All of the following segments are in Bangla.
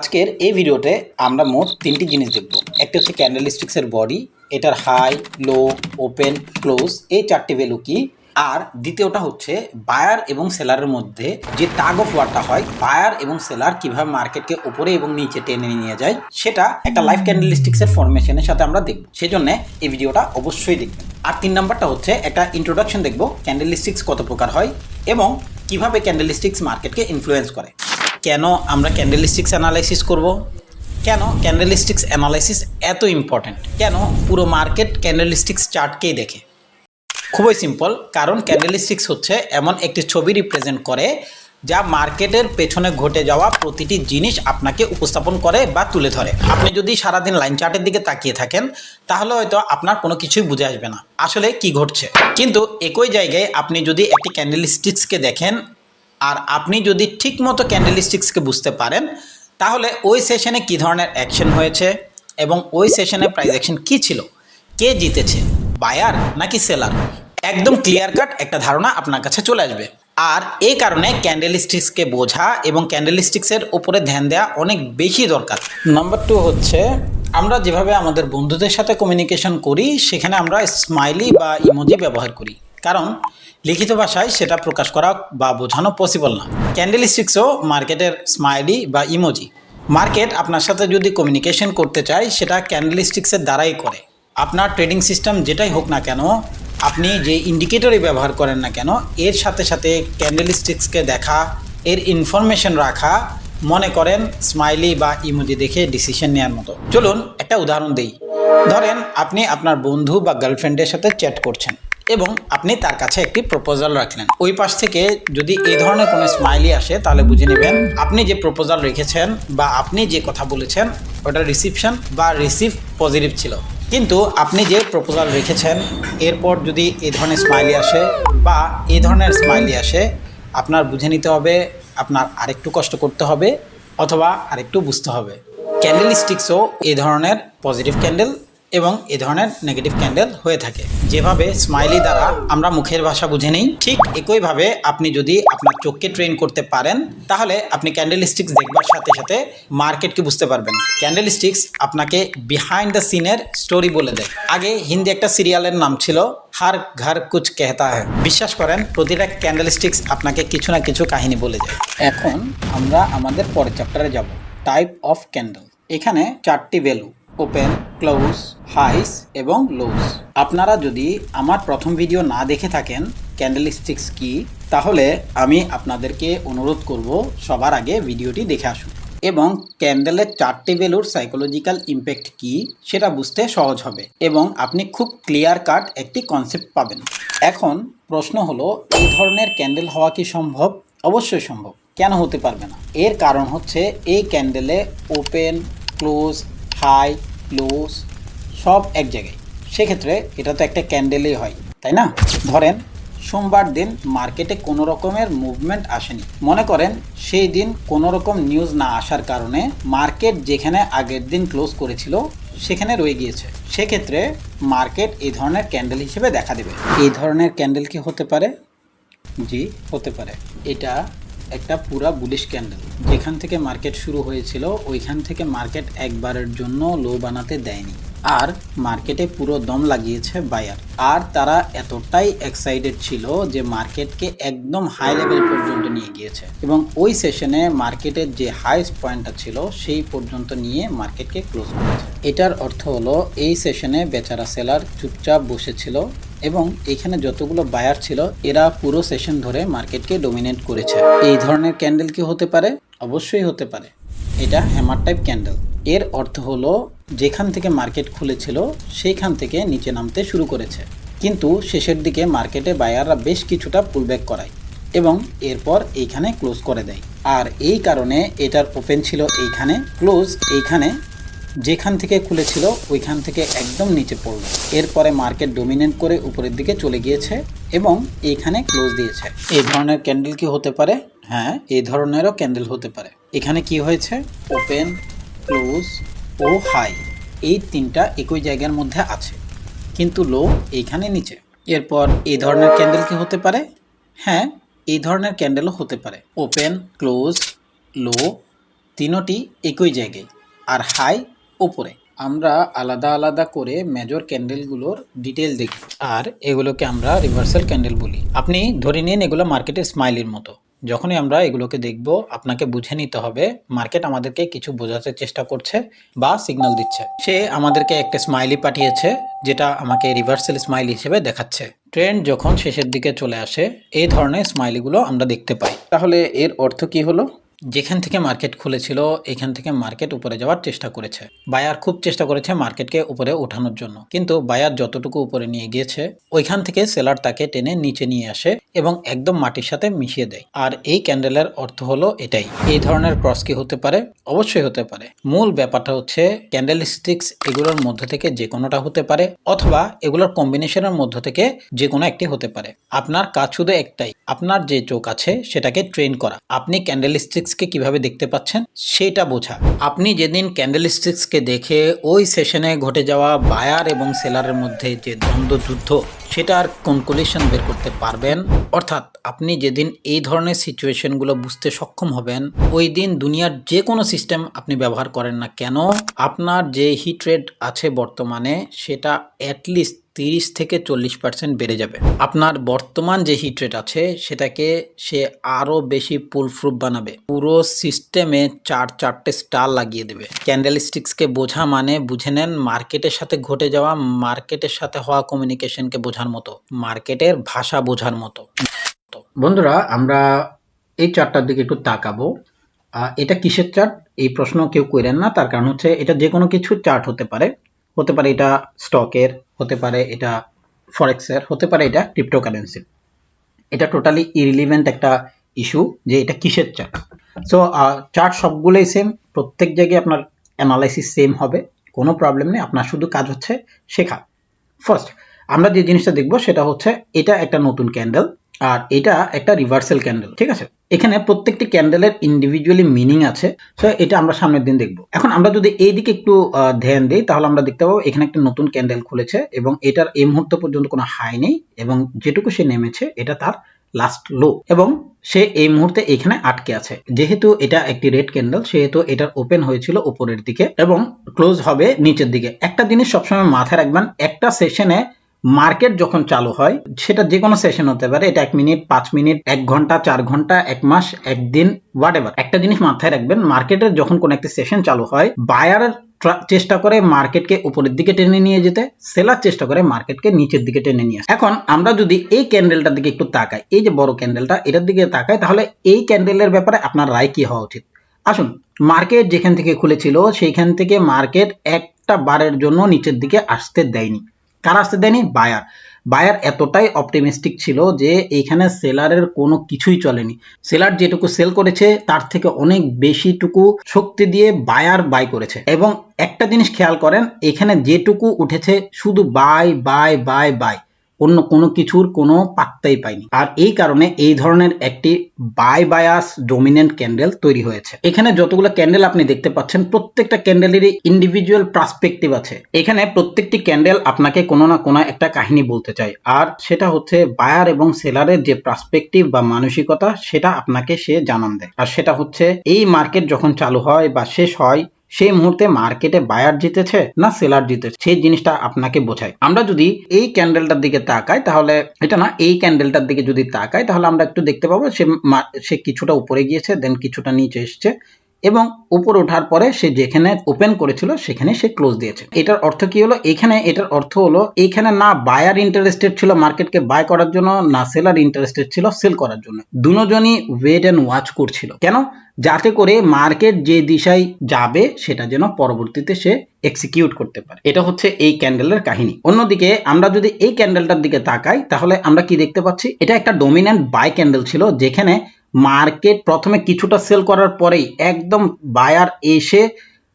আজকের এই ভিডিওতে আমরা মোট তিনটি জিনিস দেখব। একটা হচ্ছে ক্যান্ডেলিস্টিক্সের বডি এটার হাই লো ওপেন ক্লোজ এই চারটি ভ্যালু কি? আর দ্বিতীয়টা হচ্ছে বায়ার এবং সেলারের মধ্যে যে টাগ অফ ওয়ারটা হয় বায়ার এবং সেলার কীভাবে মার্কেটকে উপরে এবং নিচে টেনে নিয়ে যায়, সেটা একটা লাইফ ক্যান্ডেলিস্টিক্সের ফরমেশনের সাথে আমরা দেখব। সেজন্য এই ভিডিওটা অবশ্যই দেখবেন। আর তিন নাম্বারটা হচ্ছে একটা ইন্ট্রোডাকশন দেখব ক্যান্ডেলিস্টিক্স কত প্রকার হয় এবং কীভাবে ক্যান্ডেলিস্টিক্স মার্কেটকে ইনফ্লুয়েন্স করে। কেন আমরা ক্যান্ডেলিস্টিক্স অ্যানালাইসিস করব? কেন ক্যান্ডেলিস্টিক্স অ্যানালাইসিস এত ইম্পর্ট্যান্ট কেন পুরো মার্কেট ক্যান্ডেলিস্টিক্স চার্টকেই দেখে? খুবই সিম্পল কারণ ক্যান্ডেলিস্টিক্স হচ্ছে এমন একটি ছবি রিপ্রেজেন্ট করে যা মার্কেটের পেছনে ঘটে যাওয়া প্রতিটি জিনিস আপনাকে উপস্থাপন করে বা তুলে ধরে। আপনি যদি সারাদিন লাইন চার্টের দিকে তাকিয়ে থাকেন, তাহলে হয়তো আপনার কোনো কিছুই বুঝে আসবে না। আসলে কি ঘটছে? কিন্তু একই জায়গায় আপনি যদি একটি ক্যান্ডেলিস্টিক্সকে দেখেন আর আপনি যদি ঠিকমতো ক্যান্ডেলিস্টিক্সকে বুঝতে পারেন, তাহলে ওই সেশনে কী ধরনের অ্যাকশন হয়েছে এবং ওই সেশনে প্রাইস অ্যাকশন কী ছিল? কে জিতেছে? বায়ার নাকি সেলার একদম ক্লিয়ার কাট একটা ধারণা আপনার কাছে চলে আসবে। আর এই কারণে ক্যান্ডেলিস্টিক্সকে বোঝা এবং ক্যান্ডেলিস্টিক্সের উপরে ধ্যান দেওয়া অনেক বেশি দরকার। নাম্বার টু হচ্ছে, আমরা যেভাবে আমাদের বন্ধুদের সাথে কমিউনিকেশন করি, সেখানে আমরা স্মাইলি বা ইমোজি ব্যবহার করি। কারণ লিখিত ভাষায় সেটা প্রকাশ করা বা বোঝানো পসিবল না। ক্যান্ডেলিস্টিক্সও মার্কেটের স্মাইলি বা ইমোজি মার্কেট আপনার সাথে যদি কমিউনিকেশন করতে চায়, সেটা ক্যান্ডেল স্টিক্সের দ্বারাই করে। আপনার ট্রেডিং সিস্টেম যেটাই হোক না কেন, আপনি যে ইন্ডিকেটরই ব্যবহার করেন না কেন, এর সাথে সাথে ক্যান্ডেলিস্টিক্সকে দেখা, এর ইনফরমেশন রাখা, মনে করেন স্মাইলি বা ইমোজি দেখে ডিসিশন নেওয়ার মতো। চলুন একটা উদাহরণ দেই। ধরেন আপনি আপনার বন্ধু বা গার্লফ্রেন্ডের সাথে চ্যাট করছেন। এবং আপনি তার কাছে একটি প্রপোজাল রাখলেন। ওই পাশ থেকে যদি এই ধরনের কোনো স্মাইলি আসে, তাহলে বুঝে নেবেন আপনি যে প্রপোজাল রেখেছেন বা আপনি যে কথা বলেছেন, ওটা রিসিপশন বা রিসিভ পজিটিভ ছিল। কিন্তু আপনি যে প্রপোজাল রেখেছেন, এরপর যদি এই ধরনের স্মাইলি আসে বা এই ধরনের স্মাইলি আসে, আপনার বুঝে নিতে হবে, আপনার আরেকটু কষ্ট করতে হবে অথবা আরেকটু বুঝতে হবে। ক্যান্ডেল স্টিক্সও এই ধরনের পজিটিভ ক্যান্ডেল এবং এ ধরনের নেগেটিভ ক্যান্ডেল হয়ে থাকে। যেভাবে স্মাইলি দ্বারা আমরা মুখের ভাষা বুঝে নিই, ঠিক একইভাবে আপনি যদি আপনার চোখকে ট্রেন করতে পারেন, তাহলে আপনি ক্যান্ডেল স্টিক্স দেখবার সাথে সাথে মার্কেটকে বুঝতে পারবেন। ক্যান্ডেল স্টিক্স আপনাকে বিহাইন্ড দ্য সিনের স্টোরি বলে দেয়। আগে হিন্দি একটা সিরিয়ালের নাম ছিল, হার ঘর কুচ কেহতা হয় বিশ্বাস করেন, প্রতিটা ক্যান্ডেল স্টিক্স আপনাকে কিছু না কিছু কাহিনী বলে যায় এখন আমরা আমাদের পরের চ্যাপ্টারে যাব। টাইপ অফ ক্যান্ডেল এখানে চারটি ভ্যালু ওপেন ক্লোজ হাইস এবং লোজ আপনারা যদি আমার প্রথম ভিডিও না দেখে থাকেন ক্যান্ডেল স্টিক্স কি, তাহলে আমি আপনাদেরকে অনুরোধ করব সবার আগে ভিডিওটি দেখে আসুন। এবং ক্যান্ডেলের চারটি ভ্যালুর সাইকোলজিক্যাল ইম্প্যাক্ট কি, সেটা বুঝতে সহজ হবে। এবং আপনি খুব ক্লিয়ার কাট একটি কনসেপ্ট পাবেন। এখন প্রশ্ন হলো, এই ধরনের ক্যান্ডেল হওয়া কি সম্ভব? অবশ্যই সম্ভব। কেন হতে পারবে না? এর কারণ হচ্ছে, এই ক্যান্ডেলে ওপেন ক্লোজ হাই লোস সব এক জায়গায়। সেক্ষেত্রে এটা তো একটা ক্যান্ডেলই হয়, তাই না? ধরেন, সোমবার দিন মার্কেটে কোনো রকমের মুভমেন্ট আসেনি। মনে করেন, সেই দিন কোনো রকম নিউজ না আসার কারণে মার্কেট যেখানে আগের দিন ক্লোজ করেছিল, সেখানে রয়ে গিয়েছে। সেক্ষেত্রে মার্কেট এই ধরনের ক্যান্ডেল হিসেবে দেখা দেবে। এই ধরনের ক্যান্ডেল কি হতে পারে? জি, হতে পারে। এটা একটা পুরা বুলিশ ক্যান্ডেল। যেখান থেকে মার্কেট শুরু হয়েছিল, ওইখান থেকে মার্কেট একবারের জন্য লো বানাতে দেয়নি। আর মার্কেটে পুরো দম লাগিয়েছে বায়ার। আর তারা এতটাই এক্সাইটেড ছিল যে মার্কেটকে একদম হাই লেভেল পর্যন্ত নিয়ে গিয়েছে। এবং ওই সেশনে মার্কেটের যে হাইস্ট পয়েন্টটা ছিল, সেই পর্যন্ত নিয়ে মার্কেটকে ক্লোজ করেছে। এটার অর্থ হলো, এই সেশনে বেচারা সেলার চুপচাপ বসেছিল এবং এখানে যতগুলো বায়ার ছিল, এরা পুরো সেশন ধরে মার্কেটকে ডোমিনেট করেছে। এই ধরনের ক্যান্ডেল কি হতে পারে? অবশ্যই হতে পারে। এটা হ্যামার টাইপ ক্যান্ডেল এর অর্থ হলো, যেখান থেকে মার্কেট খুলেছিল, সেইখান থেকে নিচে নামতে শুরু করেছে। কিন্তু শেষের দিকে মার্কেটে বায়াররা বেশ কিছুটা পুলব্যাক করায় এবং এরপর এইখানে ক্লোজ করে দেয়। আর এই কারণে এটার ওপেন ছিল এইখানে ক্লোজ এইখানে যেখান থেকে খুলেছিল, ওইখান থেকে একদম নিচে পড়ল। এরপরে মার্কেট ডোমিনেট করে উপরের দিকে চলে গিয়েছে এবং এইখানে ক্লোজ দিয়েছে। এই ধরনের ক্যান্ডেল কি হতে পারে? হ্যাঁ এই ধরনেরও ক্যান্ডেল হতে পারে। এখানে কি হয়েছে? ওপেন, ক্লোজ ও হাই। এই তিনটা একই জায়গার মধ্যে আছে, কিন্তু লো এইখানে নিচে। এরপর এই ধরনের ক্যান্ডেল কি হতে পারে? হ্যাঁ এই ধরনের ক্যান্ডেলও হতে পারে। ওপেন, ক্লোজ, লো তিনোটি একই জায়গায়। আর হাই ওপরে আমরা আলাদা আলাদা করে মেজর ক্যান্ডেলগুলোর ডিটেল দেখি। আর এগুলোকে আমরা রিভার্সাল ক্যান্ডেল বলি। আপনি ধরে নিন এগুলো মার্কেটের স্মাইলের মতো। যখনই আমরা এগুলোকে দেখব, আপনাকে বুঝে নিতে হবে মার্কেট আমাদেরকে কিছু বোঝাতে চেষ্টা করছে বা সিগন্যাল দিচ্ছে। সে আমাদেরকে একটা স্মাইলি পাঠিয়েছে, যেটা আমাকে রিভার্সাল স্মাইল হিসেবে দেখাচ্ছে। ট্রেন্ড যখন শেষের দিকে চলে আসে, এই ধরনের স্মাইলিগুলো আমরা দেখতে পাই। তাহলে এর অর্থ কি হলো? যেখান থেকে মার্কেট খুলেছিল, এখান থেকে মার্কেট উপরে যাওয়ার চেষ্টা করেছে। বায়ার খুব চেষ্টা করেছে মার্কেটকে উপরে ওঠানোর জন্য। কিন্তু বায়ার যতটুকু উপরে নিয়ে গিয়েছে, ওইখান থেকে সেলার তাকে টেনে নিচে নিয়ে আসে এবং একদম মাটির সাথে মিশিয়ে দেয়। আর এই ক্যান্ডেলের অর্থ হলো এটাই। এই ধরনের ক্রস কি হতে পারে? অবশ্যই হতে পারে। মূল ব্যাপারটা হচ্ছে ক্যান্ডেল স্টিক্স এগুলোর মধ্যে থেকে যে কোনোটা হতে পারে, অথবা এগুলোর কম্বিনেশনের মধ্য থেকে যে কোনো একটি হতে পারে। আপনার কাজ শুধু একটাই। আপনার যে চোখ আছে, সেটাকে ট্রেন করা। আপনি ক্যান্ডেল স্টিক্সকে কীভাবে দেখতে পাচ্ছেন, সেটা বোঝা। আপনি যেদিন ক্যান্ডেল স্টিক্সকে দেখে ওই সেশনে ঘটে যাওয়া বায়ার এবং সেলারের মধ্যে যে দ্বন্দ্ব যুদ্ধ সেটার কনকুলেশন বের করতে পারবেন? অর্থাৎ আপনি যেদিন এই ধরনের সিচুয়েশনগুলো বুঝতে সক্ষম হবেন, ওই দিন দুনিয়ার যে কোনো সিস্টেম আপনি ব্যবহার করেন না কেন, আপনার যে হিট রেট আছে বর্তমানে, সেটা অ্যাটলিস্ট তিরিশ থেকে চল্লিশ পার্সেন্ট বেড়ে যাবে। আপনার বর্তমান যে হিট রেট আছে, সেটাকে সে আরও বেশি পুলপ্রুফ বানাবে। পুরো সিস্টেমে চার, চারটে স্টার লাগিয়ে দেবে। ক্যান্ডেল স্টিক্সকে বোঝা মানে বুঝে নেন মার্কেটের সাথে ঘটে যাওয়া মার্কেটের সাথে হওয়া কমিউনিকেশনকে বোঝার মতো মার্কেটের ভাষা বোঝার মতো। বন্ধুরা, আমরা এই চার্টটার দিকে একটু তাকাবো। এটা কিসের চার্ট এই প্রশ্ন কেউ করেন না, তার কারণ হচ্ছে এটা যে কোনো কিছু চার্ট হতে পারে। হতে পারে এটা স্টকের হতে পারে এটা ফরেক্সের হতে পারে এটা ক্রিপ্টোকারেন্সির এটা টোটালি ইরিলিভেন্ট একটা ইস্যু যে এটা কিসের চার্ট সো চার্ট সবগুলোই সেম প্রত্যেক জায়গায় আপনার অ্যানালাইসিস সেম হবে, কোনো প্রবলেম নেই, আপনার শুধু কাজ হচ্ছে শেখা। ফার্স্ট আমরা যে জিনিসটা দেখব সেটা হচ্ছে এটা একটা নতুন ক্যান্ডেল আর এটা একটা রিভার্সাল ক্যান্ডেল ঠিক আছে? এখানে প্রত্যেকটি ক্যান্ডেলের ইন্ডিভিজুয়ালি মিনিং আছে সো এটা আমরা সামনের দিন দেখব। এখন আমরা যদি এই দিকে একটু ধ্যান দিই, তাহলে আমরা দেখতে পাবো এখানে একটা নতুন ক্যান্ডেল খুলেছে এবং এটার এই মুহূর্ত পর্যন্ত কোনো হাই নেই এবং যেটুকু সে নেমেছে, এটা তার লাস্ট লো এবং সে এই মুহূর্তে এখানে আটকে আছে। যেহেতু এটা একটি রেড ক্যান্ডেল সেহেতু এটার ওপেন হয়েছিল উপরের দিকে এবং ক্লোজ হবে নিচের দিকে। একটা জিনিস সবসময় মাথায় রাখবেন, একটা সেশনে মার্কেট যখন চালু হয়, সেটা যে কোনো সেশন হতে পারে। এটা এক মিনিট, পাঁচ মিনিট, এক ঘণ্টা, চার ঘণ্টা, এক মাস, একদিন হোয়াট একটা জিনিস মাথায় রাখবেন মার্কেটের যখন কোনো একটা সেশন চালু হয় বায়ার চেষ্টা করে মার্কেটকে উপরের দিকে টেনে নিয়ে যেতে সেলার চেষ্টা করে মার্কেটকে নিচের দিকে টেনে নিয়ে এখন আমরা যদি এই ক্যান্ডেলটার দিকে একটু তাকাই, এই যে বড় ক্যান্ডেলটা এটার দিকে তাকাই, তাহলে এই ক্যান্ডেলের ব্যাপারে আপনার রায় কি হওয়া উচিত? আসুন মার্কেট যেখান থেকে খুলেছিল, সেইখান থেকে মার্কেট একটা বারের জন্য নিচের দিকে আসতে দেয়নি। কারা আসতে দেয়নি? বায়ার। বায়ার এতটাই অপটিমিস্টিক ছিল যে এইখানে সেলারের কোনো কিছুই চলেনি। সেলার যেটুকু সেল করেছে, তার থেকে অনেক বেশিটুকু শক্তি দিয়ে বায়ার বাই করেছে। এবং একটা জিনিস খেয়াল করেন, এখানে যেটুকু উঠেছে, শুধু বাই বাই বাই বাই অন্য কোনো কিছুর কোনো পাত্তাই পায়নি আর এই কারণে এই ধরনের একটি বাই বায়াস ডোমিনেন্ট ক্যান্ডেল তৈরি হয়েছে। এখানে যতগুলো ক্যান্ডেল আপনি দেখতে পাচ্ছেন, প্রত্যেকটা ক্যান্ডেলেরই ইন্ডিভিজুয়াল পার্সপেক্টিভ আছে। এখানে প্রত্যেকটি ক্যান্ডেল আপনাকে কোনো না কোনো একটা কাহিনী বলতে চায়। আর সেটা হচ্ছে বায়ার এবং সেলারের যে পার্সপেক্টিভ বা মানসিকতা, সেটা আপনাকে সে জানান দেয়। আর সেটা হচ্ছে এই মার্কেট যখন চালু হয় বা শেষ হয় সেই মুহূর্তে মার্কেটে বায়ার জিতেছে না সেলার জিতেছে? সেই জিনিসটা আপনাকে বোঝায়। আমরা যদি এই ক্যান্ডেলটার দিকে তাকাই, তাহলে এটা না, এই ক্যান্ডেলটার দিকে যদি তাকাই, তাহলে আমরা একটু দেখতে পাবো সে সে কিছুটা উপরে গিয়েছে দেন কিছুটা নিচে এসছে। এবং উপরে ওঠার পরে সে যেখানে ওপেন করেছিল, সেখানে সে ক্লোজ দিয়েছে। এটার অর্থ কি হলো? এখানে এটার অর্থ হলো, এখানে না বায়ার ইন্টারেস্টেড ছিল মার্কেটকে বাই করার জন্য, না সেলার ইন্টারেস্টেড ছিল সেল করার জন্য। দুজনই ওয়েট অ্যান্ড ওয়াচ করছিল। কেন? যাতে করে মার্কেট যে দিশায় যাবে, সেটা যেন পরবর্তীতে সে এক্সিকিউট করতে পারে। এটা হচ্ছে এই ক্যান্ডেলের কাহিনী। অন্যদিকে আমরা যদি এই ক্যান্ডেলটার দিকে তাকাই, তাহলে আমরা কি দেখতে পাচ্ছি? এটা একটা ডমিন্যান্ট বাই ক্যান্ডেল ছিল, যেখানে মার্কেট প্রথমে কিছুটা সেল করার পরেই একদম বায়ার এসে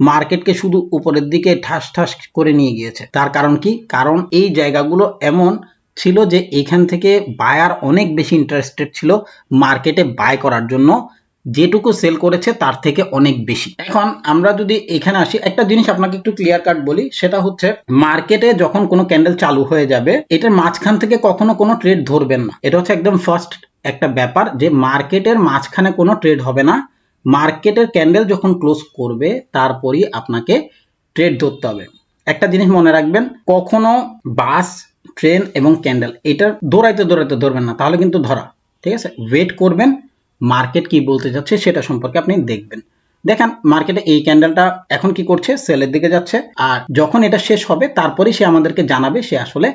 মার্কেটকে শুধু উপরের দিকে ঠাস ঠাস করে নিয়ে গিয়েছে। তার কারণ কি? কারণ এই জায়গাগুলো এমন ছিল যে এখান থেকে বায়ার অনেক বেশি ইন্টারেস্টেড ছিল মার্কেটে বাই করার জন্য। যেটুকু সেল করেছে তার থেকে অনেক বেশি। এখন আমরা যদি এখানে আসি, একটা জিনিস আপনাকে একটু ক্লিয়ার কাট বলি, সেটা হচ্ছে মার্কেটে যখন কোনো ক্যান্ডেল চালু হয়ে যাবে, এটার মাঝখান থেকে কখনো কোনো ট্রেড ধরবেন না। এটা হচ্ছে একদম ফার্স্ট একটা ব্যাপার যে মার্কেটের মাঝখানে কোনো ট্রেড হবে না। মার্কেটের ক্যান্ডেল যখন ক্লোজ করবে, তারপরই আপনাকে ট্রেড ধরতে হবে। একটা জিনিস মনে রাখবেন, কখনো বাস ট্রেন এবং ক্যান্ডেল এটা দৌড়াইতে দৌড়াইতে ধরবেন না, তাহলে কিন্তু ধরা। ঠিক আছে? ওয়েট করবেন মার্কেট কি বলতে যাচ্ছে সেটা সম্পর্কে আপনি দেখবেন। দেখেন মার্কেটে এই ক্যান্ডেলটা এখন কি করছে? সেলের দিকে যাচ্ছে। আর যখন এটা শেষ হবে, তারপরেই সে আমাদেরকে জানাবে সে আসলে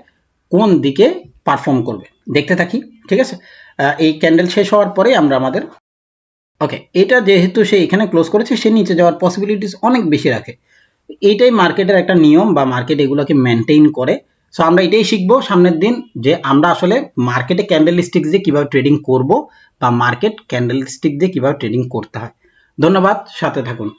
কোন দিকে পারফর্ম করবে। দেখতে থাকি, ঠিক আছে? এই ক্যান্ডেল শেষ হওয়ার পরেই আমরা আমাদের ওকে এটা যেহেতু সে এখানে ক্লোজ করেছে, সে নিচে যাওয়ার পসিবিলিটিস অনেক বেশি রাখে। এইটাই মার্কেটের একটা নিয়ম বা মার্কেট এগুলোকে মেনটেন করে। সো আমরা এটাই শিখব সামনের দিন যে আমরা আসলে মার্কেটে ক্যান্ডেল স্টিক দিয়ে কীভাবে ট্রেডিং করব বা মার্কেট ক্যান্ডেল স্টিক দিয়ে কীভাবে ট্রেডিং করতে হয়। ধন্যবাদ, সাথে থাকুন।